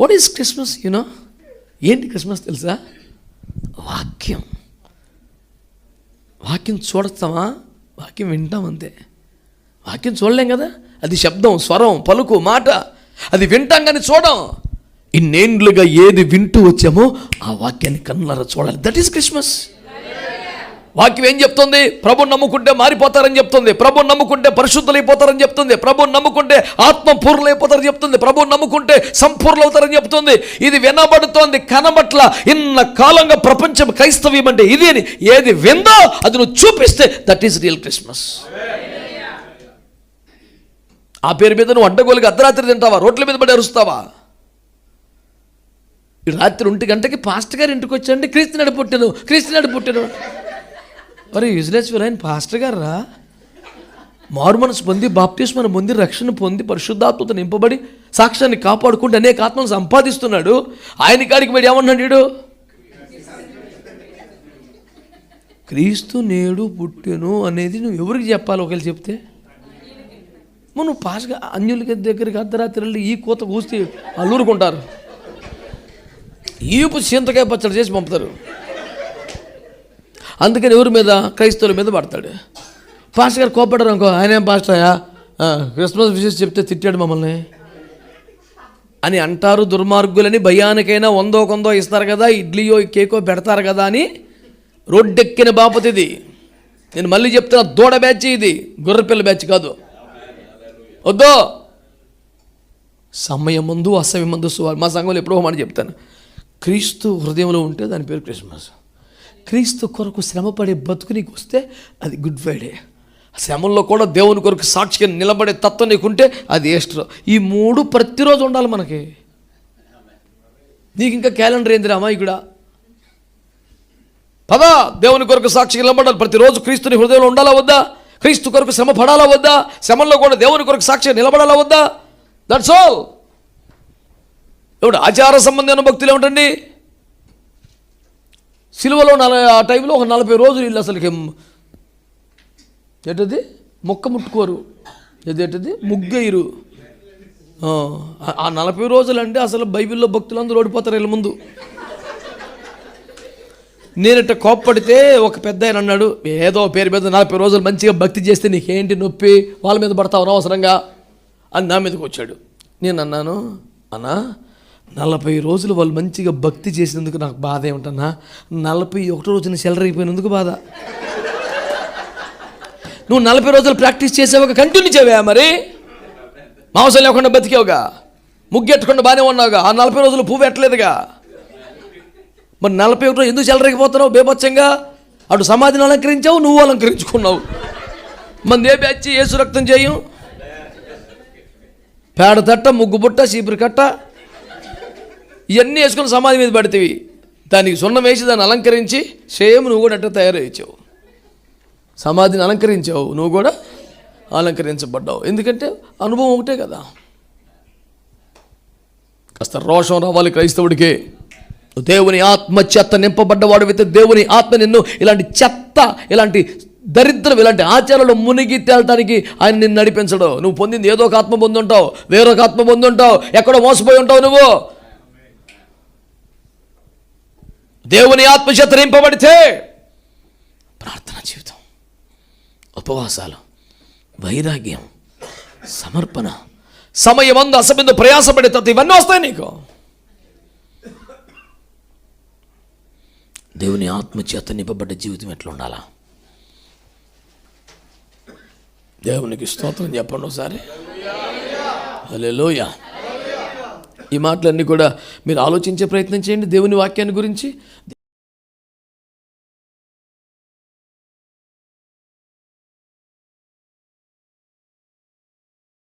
What is Christmas you know ఏంటి Christmas తెలుసా? వాక్యం. వాక్యం చూడతామా వాక్యం వింటాం అంతే. వాక్యం చూడలేం కదా? అది శబ్దం స్వరం పలుకు మాట. అది వింటాం కానీ చూడం. ఇన్నేండ్లుగా ఏది వింటూ వచ్చామో ఆ వాక్యాన్ని కన్నులారా చూడాలి. దట్ ఈస్ క్రిస్మస్ వాక్యం ఏం చెప్తుంది? ప్రభు నమ్ముకుంటే మారిపోతారని చెప్తుంది. ప్రభు నమ్ముకుంటే పరిశుద్ధులైపోతారని చెప్తుంది. ప్రభు నమ్ముకుంటే ఆత్మ పూర్ణులైపోతారని చెప్తుంది. ప్రభు నమ్ముకుంటే సంపూర్ణవుతారని చెప్తుంది. ఇది వినబడుతోంది కనబట్ల ఇన్న కాలంగా ప్రపంచం క్రైస్తవ్యం అంటే ఇది అని ఏది విందో అది నువ్వు చూపిస్తే దట్ ఈస్ రియల్ క్రిస్మస్ ఆ పేరు మీద నువ్వు అడ్డగోలుగా అర్ధరాత్రి తింటావా? రోడ్ల మీద పడి అరుస్తావా? రాత్రి ఒంటి గంటకి పాస్టర్ గారు ఇంటికి వచ్చాండి క్రీస్తు నడి పుట్టాను క్రీస్తు నడి పుట్టాను. మరి యూజ్లెస్ ఆయన పాస్టర్ గారు రా మారు మనసు పొంది బాప్తిస్మను పొంది రక్షణ పొంది పరిశుద్ధాత్మత నింపబడి సాక్ష్యాన్ని కాపాడుకుంటూ అనేక ఆత్మను సంపాదిస్తున్నాడు. ఆయన కాడికి మరి ఏమన్నాడు వీడు? క్రీస్తు నేడు పుట్టెను అనేది నువ్వు ఎవరికి చెప్పాలి? ఒకవేళ చెప్తే. నువ్వు పాస్గా అన్యులకి దగ్గరికి అర్ధరాత్రి వెళ్ళి ఈ కూత కూస్తే అల్లూరుకుంటారు. ఈపు చింతకాయ పచ్చడి చేసి పంపుతారు. అందుకని ఎవరి మీద? క్రైస్తవుల మీద పడతాడు. పాస్టర్ గారు కోపడ్డారు అనుకో ఆయన పాస్టరాయా క్రిస్మస్ విషయం చెప్తే తిట్టాడు మమ్మల్ని. అని అంటారు దుర్మార్గులని భయానికైనా వందో కొందో ఇస్తారు కదా ఇడ్లీయో కేకో పెడతారు కదా అని రోడ్డెక్కిన బాపతి ఇది. నేను మళ్ళీ చెప్తున్నా దూడ బ్యాచ్ ఇది గొర్రెపిల్ల బ్యాచ్ కాదు. వద్దు. సమయం ముందు అసమయం ముందు సువార్ మా సంఘంలో ఎప్పుడో మాట చెప్తాను. క్రీస్తు హృదయంలో ఉంటే దాని పేరు క్రిస్మస్. క్రీస్తు కొరకు శ్రమపడే బతుకు నీకు వస్తే అది గుడ్ ఫ్రైడే. శ్రమంలో కూడా దేవుని కొరకు సాక్షిగా నిలబడే తత్వం నీకుంటే అది ఏస్టర్ ఈ మూడు ప్రతిరోజు ఉండాలి మనకి. నీకు ఇంకా క్యాలెండర్ ఏంది అమాయకుడా పదా దేవుని కొరకు సాక్షిగా నిలబడాలి. ప్రతిరోజు క్రీస్తుని హృదయంలో ఉండాలా వద్దా? క్రీస్తు కొరకు శ్రమ పడాలా వద్దా? శ్రమంలో కూడా దేవుని కొరకు సాక్షిగా నిలబడాలా వద్దా? దట్స్ ఆల్ ఇప్పుడు ఆచార సంబంధమైన భక్తులు ఏమిటండి? సిలువలో నలభై ఆ టైంలో ఒక నలభై రోజులు వీళ్ళు అసలుకి ఏంటది? మొక్క ముట్టుకోరు. ఏదేంటది ముగ్గయ్యరు ఆ, ఆ నలభై రోజులు అంటే అసలు బైబిల్లో భక్తులందరూ ఓడిపోతారు వీళ్ళ ముందు. నేనట కోప్పడితే ఒక పెద్ద ఆయన అన్నాడు ఏదో పేరు మీద నలభై రోజులు మంచిగా భక్తి చేస్తే నీకేంటి నొప్పి? వాళ్ళ మీద పడతావు అనవసరంగా? అని నా మీదకి వచ్చాడు. నేను అన్నాను అన్నా నలభై రోజులు వాళ్ళు మంచిగా భక్తి చేసినందుకు నాకు బాధ ఏమిటన్నా నలభై ఒకటో రోజున సెలరైపోయినందుకు బాధ. నువ్వు నలభై రోజులు ప్రాక్టీస్ చేసావుగా కంటిన్యూ చేయవా మరి? మాంసం లేకుండా బతికావుగా? ముగ్గెట్టకుండా బాగానే ఉన్నావుగా? ఆ నలభై రోజులు పువ్వు ఎట్టలేదుగా మరి నలభై ఒకటో ఎందుకు చెలరకపోతున్నావు బేబచ్చంగా అటు సమాధిని అలంకరించావు నువ్వు అలంకరించుకున్నావు. మన ఏ బ్యాచ్ ఏసు రక్తం చేయం. పేడ తట్ట ముగ్గు బుట్ట చీపురు కట్ట ఇవన్నీ వేసుకుని సమాధి మీద పడితేవి. దానికి సున్నం వేసి దాన్ని అలంకరించి సేమ్ నువ్వు కూడా అట్ట తయారయ్యావు సమాధిని అలంకరించావు నువ్వు కూడా అలంకరించబడ్డావు. ఎందుకంటే అనుభవం ఒకటే కదా. కాస్త రోషం రావాలి క్రైస్తవుడికి. దేవుని ఆత్మ చెత్త నింపబడ్డవాడు అయితే దేవుని ఆత్మ నిన్ను ఇలాంటి చెత్త ఇలాంటి దరిద్రం ఇలాంటి ఆచారాలు మునిగి తేలటానికి ఆయన నిన్ను నడిపించడు. నువ్వు పొందింది ఏదో ఒక ఆత్మ పొందుంటావు వేరొక ఆత్మ పొందుంటావు ఎక్కడో మోసపోయి ఉంటావు నువ్వు. దేవుని ఆత్మచేత నింపబడితే ప్రార్థన జీవితం ఉపవాసాలు వైరాగ్యం సమర్పణ సమయమందు అసమందు ప్రయాసపడే తత్వ ఇవన్నీ వస్తాయి నీకు. దేవుని ఆత్మచేత నింపబడ్డ జీవితం ఎట్లా ఉండాలా దేవునికి స్తోత్రం చెప్పండి ఒకసారి. హల్లెలూయ. ఈ మాటలన్నీ కూడా మీరు ఆలోచించే ప్రయత్నం చేయండి దేవుని వాక్యాన్ని గురించి.